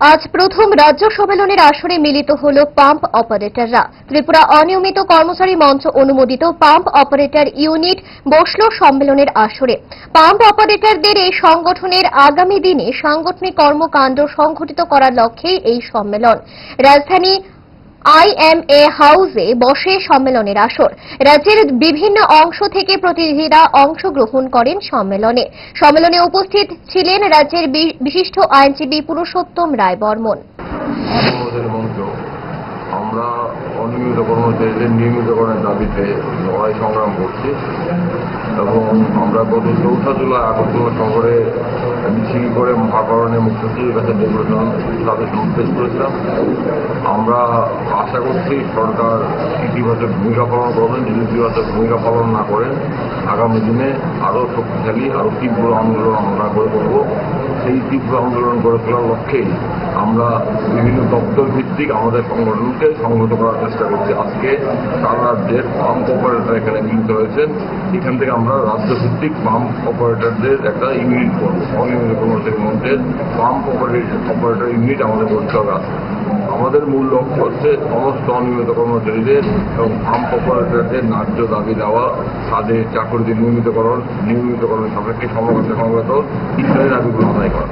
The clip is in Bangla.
আজ প্রথম রাজ্য সম্মেলনের আসরে মিলিত হল পাম্প অপারেটররা। ত্রিপুরা অনিয়মিত কর্মচারী মঞ্চ অনুমোদিত পাম্প অপারেটর ইউনিট বসল সম্মেলনের আসরে। পাম্প অপারেটরদের এই সংগঠনের আগামী দিনে সাংগঠনিক কর্মকাণ্ড সংঘটিত করার লক্ষ্যেই এই সম্মেলন। রাজধানী আইএমএ হাউসে বসে সম্মেলনের আসর। রাজ্যের বিভিন্ন অংশ থেকে প্রতিনিধিরা অংশগ্রহণ করেন সম্মেলনে। সম্মেলনে উপস্থিত ছিলেন রাজ্যের বিশিষ্ট আইনজীবী পুরুষোত্তম রায় বর্মন অনিয়মিত কর্মচারীদের নিয়মিতকরণের দাবিতে লড়াই সংগ্রাম করছি। এবং আমরা গত চৌঠা জুলাই আগরতলা শহরে মিছিল করে মহাকরণে মুখ্যমন্ত্রীর কাছে ডেপুটেশন তাদের পেশ করেছিলাম। আমরা আশা করছি সরকার ইতিবাচক ভূমিকা পালন করবেন যদি ইতিবাচক ভূমিকা পালন না করেন, আগামী দিনে আরও শক্তিশালী, আরও তীব্র আন্দোলন আমরা করে তুলব। সেই তীব্র আন্দোলন গড়ে তোলার লক্ষ্যেই আমরা বিভিন্ন দপ্তর ভিত্তিক আমাদের সংগঠনকে সংহত করার চেষ্টা করছি। আজকে তারা রাজ্যের পাম্প অপারেটর এখানে মিলিত হয়েছেন। এখান থেকে আমরা রাজ্য ভিত্তিক পাম্প অপারেটরদের একটা ইউনিট করব। অনিয়মিত কর্মচারী মধ্যে অপারেটর অপারেটর ইউনিট আমাদের করতে হবে আজকে। আমাদের মূল লক্ষ্য হচ্ছে সমস্ত অনিয়মিত কর্মচারীদের এবং আম অপারেটরদের ন্যায্য দাবি দেওয়া, তাদের চাকরিতে নিয়মিতকরণ, নিয়মিতকরণের সাপেক্ষে সমবেত সমবেত, ইত্যাদি দাবিগুলো আদায় করা।